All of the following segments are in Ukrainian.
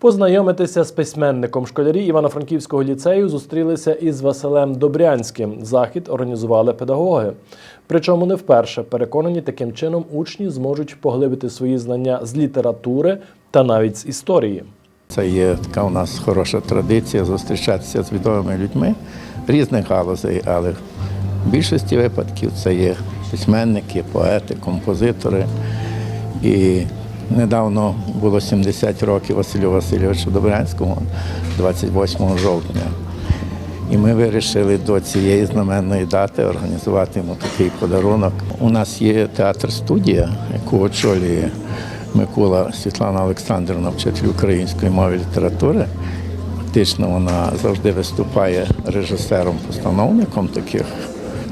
Познайомитися з письменником школярі Івано-Франківського ліцею зустрілися із Василем Добрянським. Захід організували педагоги. Причому не вперше переконані, таким чином учні зможуть поглибити свої знання з літератури та навіть з історії. Це є така у нас хороша традиція зустрічатися з відомими людьми різних галузей, але в більшості випадків це є письменники, поети, композитори. І недавно було 70 років Василю Васильовичу Добрянському, 28 жовтня. І ми вирішили до цієї знаменної дати організувати йому такий подарунок. У нас є театр-студія, яку очолює Микола Світлана Олександрівна, вчитель української мови і літератури. Фактично вона завжди виступає режисером-постановником таких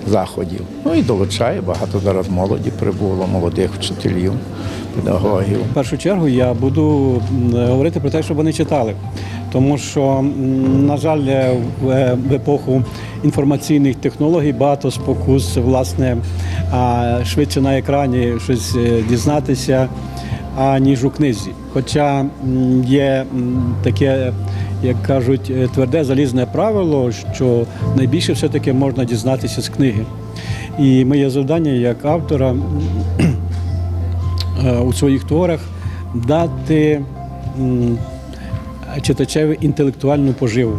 заходів. Ну і долучає багато зараз молоді прибуло, молодих вчителів, педагогів. В першу чергу я буду говорити про те, щоб вони читали. Тому що, на жаль, е, в е, епоху інформаційних технологій багато спокус, власне, швидше на екрані щось е, дізнатися, аніж у книзі. Хоча є таке, як кажуть, тверде залізне правило, що найбільше все-таки можна дізнатися з книги. І моє завдання як автора у своїх творах дати читачеві інтелектуальну поживу.